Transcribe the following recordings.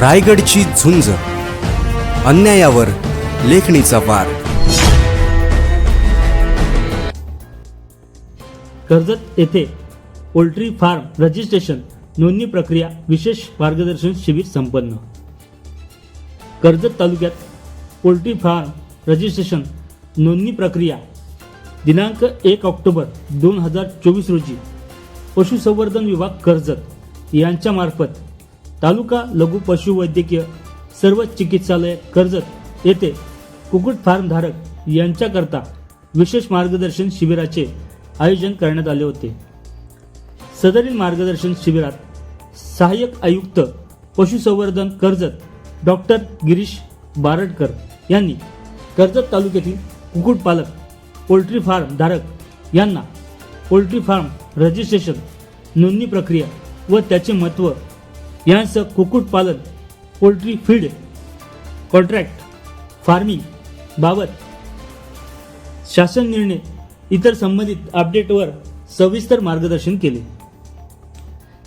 रायगडची झुंज. अन्यायावर लेखणीचा वार. कर्जत येथे पोल्ट्री फार्म रजिस्ट्रेशन नोंदणी प्रक्रिया विशेष मार्गदर्शन शिबिर संपन्न. कर्जत तालुक्यात पोल्ट्री फार्म रजिस्ट्रेशन नोंदणी प्रक्रिया दिनांक एक ऑक्टोबर दोन हजार चोवीस रोजी. पशुसंवर्धन विभाग कर्जत यांच्यामार्फत तालुका लघु पशुवैद्यकीय सर्व चिकित्सालय कर्जत येथे कुक्कुट फार्मधारक यांच्याकरता विशेष मार्गदर्शन शिबिराचे आयोजन करण्यात आले होते. सदरील मार्गदर्शन शिबिरात सहाय्यक आयुक्त पशुसंवर्धन कर्जत डॉक्टर गिरीश बारडकर यांनी कर्जत तालुक्यातील कुक्कुटपालक पोल्ट्री फार्म धारक यांना पोल्ट्री फार्म रजिस्ट्रेशन नोंदणी प्रक्रिया व त्याचे महत्त्व यांसह कुक्कुटपालन पोल्ट्री फीड कॉन्ट्रॅक्ट फार्मिंग बाबत शासन निर्णय इतर संबंधित अपडेटवर सविस्तर मार्गदर्शन केले.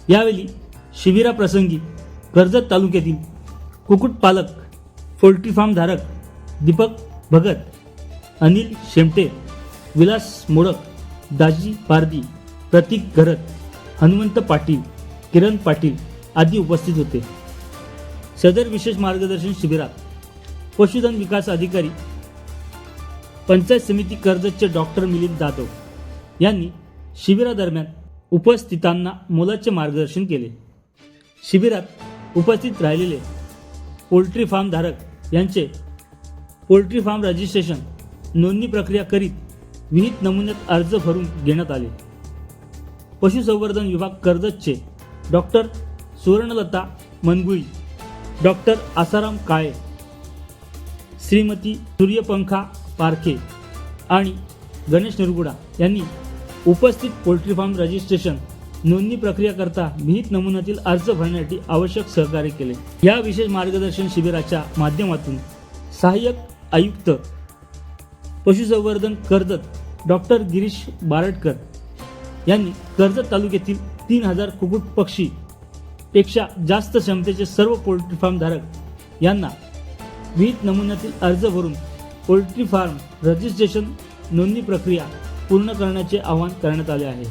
यावेळी शिबिराप्रसंगी कर्जत तालुक्यातील कुक्कुटपालक पोल्ट्री फार्म धारक दीपक भगत अनिल शेमटे विलास मोडक दाजी पारदी प्रतीक घरत हनुमंत पाटील किरण पाटील आदी उपस्थित होते. सदर विशेष मार्गदर्शन शिबिरात पशुधन विकास अधिकारी पंचायत समिती कर्जतचे डॉक्टर मिलिंद जाधव यांनी शिबिरादरम्यान उपस्थितांना मोलाचे मार्गदर्शन केले. शिबिरात उपस्थित राहिलेले पोल्ट्री फार्म धारक यांचे पोल्ट्री फार्म रजिस्ट्रेशन नोंदणी प्रक्रिया करीत विहित नमुन्यात अर्ज भरून घेण्यात आले. पशुसंवर्धन विभाग कर्जतचे डॉक्टर सुवर्णलता मनगुई डॉक्टर आसाराम काळे श्रीमती सूर्यपंखा पारखे आणि गणेश निरगुडा यांनी उपस्थित पोल्ट्री फार्म रजिस्ट्रेशन नोंदणी प्रक्रियाकरता मिहित विहित नमुन्यातील अर्ज भरण्यासाठी आवश्यक सहकार्य केले. या विशेष मार्गदर्शन शिबिराच्या माध्यमातून सहाय्यक आयुक्त पशुसंवर्धन कर्जत डॉक्टर गिरीश बारडकर यांनी कर्जत तालुक्यातील तीन हजार कुक्कुट पक्षी पेक्षा जास्त क्षमतेचे सर्व पोल्ट्री फार्म धारक यांना विहित नमुन्यातील अर्ज भरून पोल्ट्री फार्म रजिस्ट्रेशन नोंदणी प्रक्रिया पूर्ण करण्याचे आवाहन करण्यात आले आहे.